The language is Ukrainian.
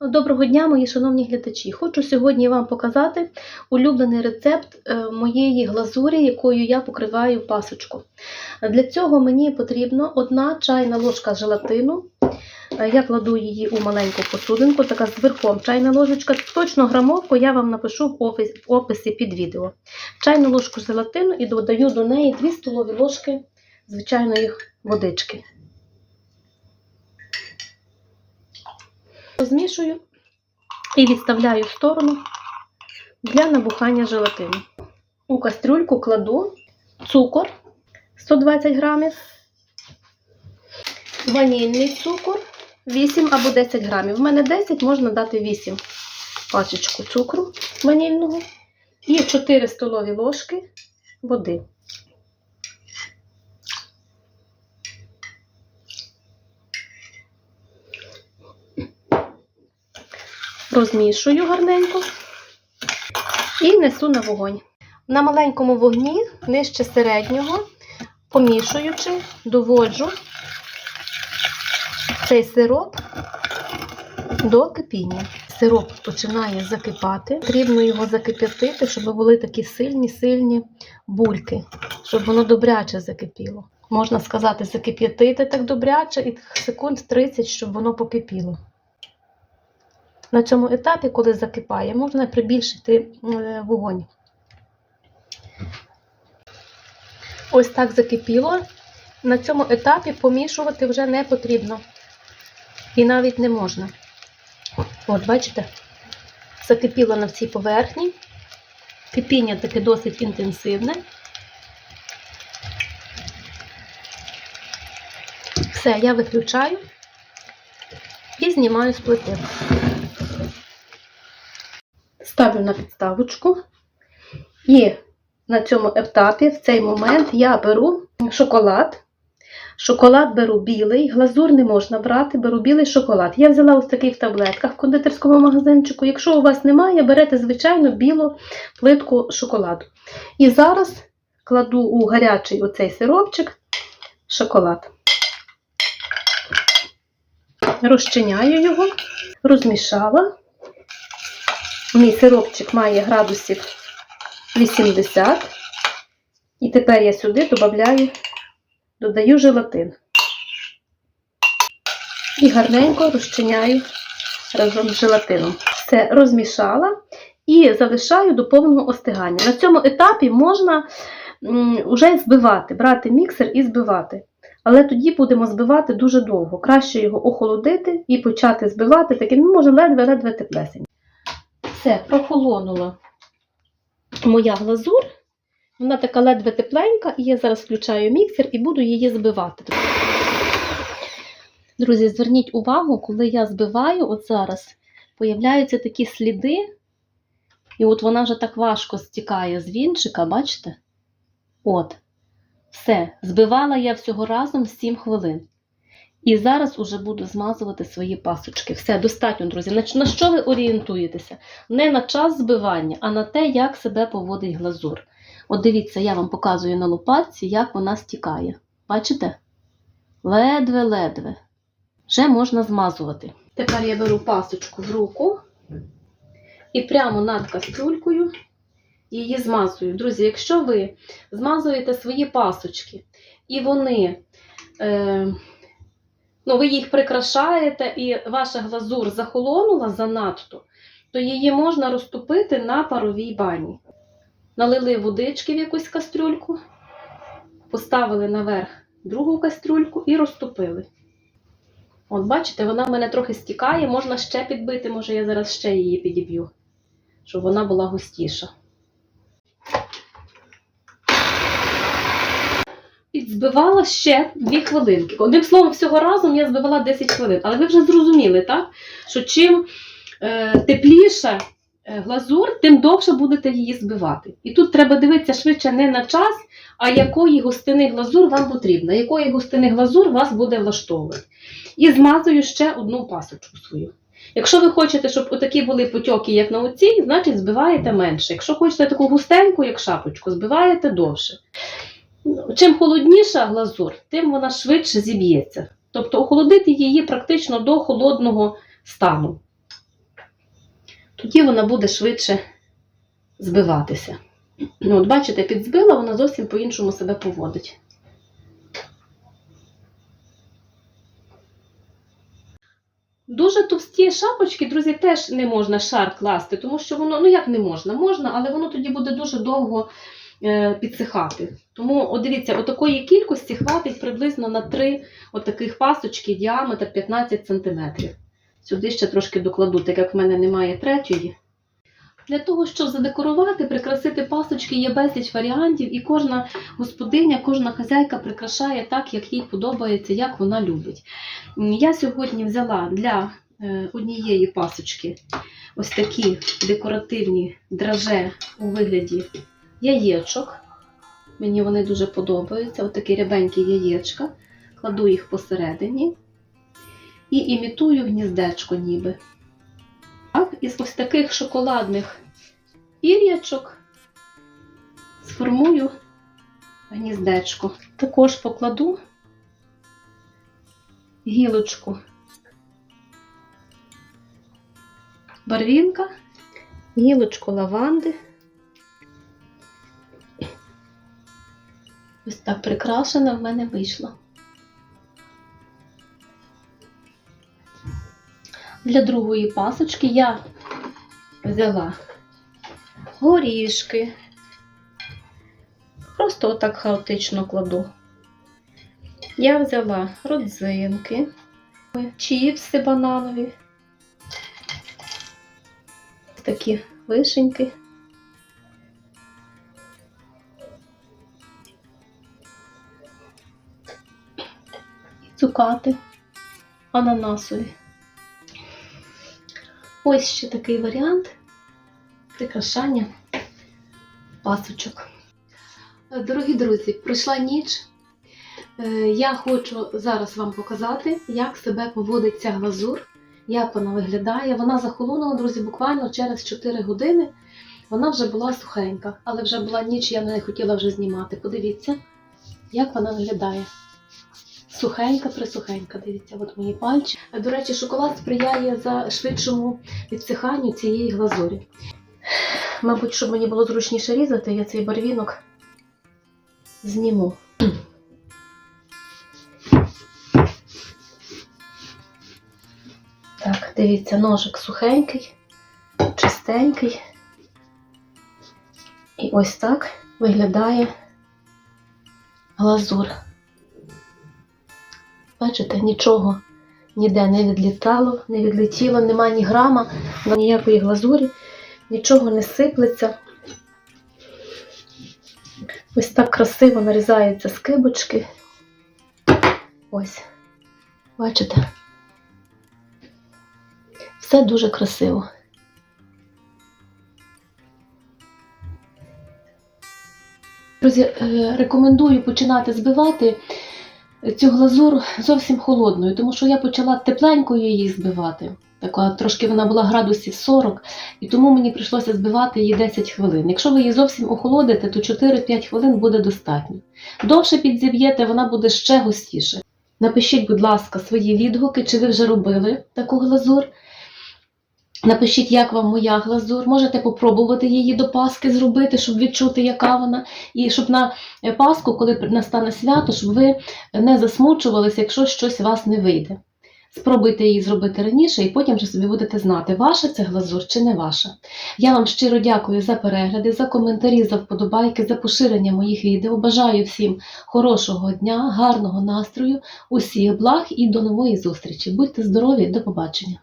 Доброго дня, мої шановні глядачі. Хочу сьогодні вам показати улюблений рецепт е, моєї глазурі, якою я покриваю пасочку. Для цього мені потрібно одна чайна ложка желатину. Е, Я кладу її у маленьку посудинку, така з верхом чайна ложечка. Точно грамовку я вам напишу в описі під відео. Чайну ложку желатину і додаю до неї 2 столові ложки звичайної водички. Розмішую і відставляю в сторону для набухання желатину. У кастрюльку кладу цукор 120 грамів, ванільний цукор 8 або 10 грамів. В мене 10, можна дати 8 пачечку цукру ванільного і 4 столові ложки води. Розмішую гарненько і несу на вогонь. На маленькому вогні, нижче середнього, помішуючи, доводжу цей сироп до кипіння. Сироп починає закипати. Потрібно його закип'ятити, щоб були такі сильні-сильні бульки, щоб воно добряче закипіло. Можна сказати, закип'ятити так добряче і секунд 30, щоб воно покипіло. На цьому етапі, коли закипає, можна прибільшити е, вогонь. Ось так закипіло. На цьому етапі помішувати вже не потрібно. І навіть не можна. От, бачите, закипіло на всій поверхні. Кипіння таке досить інтенсивне. Все, я виключаю і знімаю з плити. Ставлю на підставочку. І на цьому етапі, в цей момент, я беру шоколад. Шоколад беру білий, глазур не можна брати, беру білий шоколад. Я взяла ось такий в таблетках в кондитерському магазинчику. Якщо у вас немає, берете звичайну білу плитку шоколаду. І зараз кладу у гарячий оцей сиропчик шоколад. Розчиняю його, розмішала. Мій сиропчик має градусів 80. І тепер я сюди додаю, додаю желатин. І гарненько розчиняю разом з желатином. Все розмішала і залишаю до повного остигання. На цьому етапі можна вже збивати, брати міксер і збивати. Але тоді будемо збивати дуже довго. Краще його охолодити і почати збивати, таким, ну, може, ледве-ледве теплесень. Все, прохолонула моя глазур. Вона така ледве тепленька, і я зараз включаю міксер і буду її збивати. Друзі, зверніть увагу, коли я збиваю, от зараз появляються такі сліди, і от вона вже так важко стікає з вінчика, бачите? От. Все, збивала я всього разом 7 хвилин. І зараз уже буду змазувати свої пасочки. Все, достатньо, друзі. На, що ви орієнтуєтеся? Не на час збивання, а на те, як себе поводить глазур. От дивіться, я вам показую на лопатці, як вона стікає. Бачите? Ледве-ледве. Вже можна змазувати. Тепер я беру пасочку в руку і прямо над каструлькою її змазую. Друзі, якщо ви змазуєте свої пасочки, і вони. Е, ну, ви їх прикрашаєте, і ваша глазур захолонула занадто, то її можна розтопити на паровій бані. Налили водички в якусь кастрюльку, поставили наверх другу кастрюльку і розтопили. От, бачите, вона в мене трохи стікає, можна ще підбити, може я зараз ще її підіб'ю, щоб вона була густіша. Підзбивала ще 2 хвилинки. Одним словом, всього разом я збивала 10 хвилин. Але ви вже зрозуміли, так? що чим е, тепліша е, глазур, тим довше будете її збивати. І тут треба дивитися швидше не на час, а якої густини глазур вам потрібна, якої густини глазур вас буде влаштовувати. І змазую ще одну пасочку свою. Якщо ви хочете, щоб отакі були потьоки, як на оцій, значить збиваєте менше. Якщо хочете таку густеньку, як шапочку, збиваєте довше. Чим холодніша глазур, тим вона швидше зіб'ється. Тобто охолодити її практично до холодного стану. тоді вона буде швидше збиватися. Ну, от бачите, підзбила, вона зовсім по-іншому себе поводить. Дуже товсті шапочки, друзі, теж не можна шар класти, тому що воно, ну як не можна, можна, але воно тоді буде дуже довго підсихати. Тому, от дивіться, отакої кількості хватить приблизно на три отаких пасочки діаметр 15 см. Сюди ще трошки докладу, так як в мене немає третьої. Для того, щоб задекорувати, прикрасити пасочки, є безліч варіантів, і кожна господиня, кожна хазяйка прикрашає так, як їй подобається, як вона любить. Я сьогодні взяла для е, однієї пасочки ось такі декоративні драже у вигляді яєчок. Мені вони дуже подобаються. Ось такі рябенькі яєчка. Кладу їх посередині і імітую гніздечко ніби. Так, із ось таких шоколадних пір'ячок сформую гніздечко. Також покладу гілочку барвінка, гілочку лаванди. Ось так прикрашена в мене вийшло. Для другої пасочки я взяла горішки. Просто отак хаотично кладу. Я взяла родзинки, чіпси бананові, такі вишеньки. Цукати ананасові. Ось ще такий варіант прикрашання пасочок. Дорогі друзі, пройшла ніч. Е, Я хочу зараз вам показати, як себе поводить ця глазур, як вона виглядає. Вона захолонула, друзі, буквально через 4 години. Вона вже була сухенька, але вже була ніч, я не хотіла вже знімати. Подивіться, як вона виглядає. Сухенька, присухенька, дивіться, от мої пальці. До речі, шоколад сприяє за швидшому відсиханню цієї глазурі. Мабуть, щоб мені було зручніше різати, я цей барвінок зніму. Так, дивіться, ножик сухенький, чистенький. І ось так виглядає глазур. Бачите, нічого ніде не відлітало, не відлетіло, нема ні грама, ніякої глазурі, нічого не сиплеться. Ось так красиво нарізаються скибочки. Ось, бачите? Все дуже красиво. Друзі, е, рекомендую починати збивати цю глазур зовсім холодною, тому що я почала тепленькою її збивати. Така трошки вона була градусів 40, і тому мені прийшлося збивати її 10 хвилин. Якщо ви її зовсім охолодите, то 4-5 хвилин буде достатньо. Довше підзіб'єте, вона буде ще густіше. Напишіть, будь ласка, свої відгуки, чи ви вже робили таку глазур. Напишіть, як вам моя глазур. Можете попробувати її до Паски зробити, щоб відчути, яка вона. І щоб на е, Пасху, коли настане свято, щоб ви не засмучувалися, якщо щось у вас не вийде. Спробуйте її зробити раніше, і потім вже собі будете знати, ваша це глазур чи не ваша. Я вам щиро дякую за перегляди, за коментарі, за вподобайки, за поширення моїх відео. Бажаю всім хорошого дня, гарного настрою, усіх благ і до нової зустрічі. Будьте здорові, до побачення!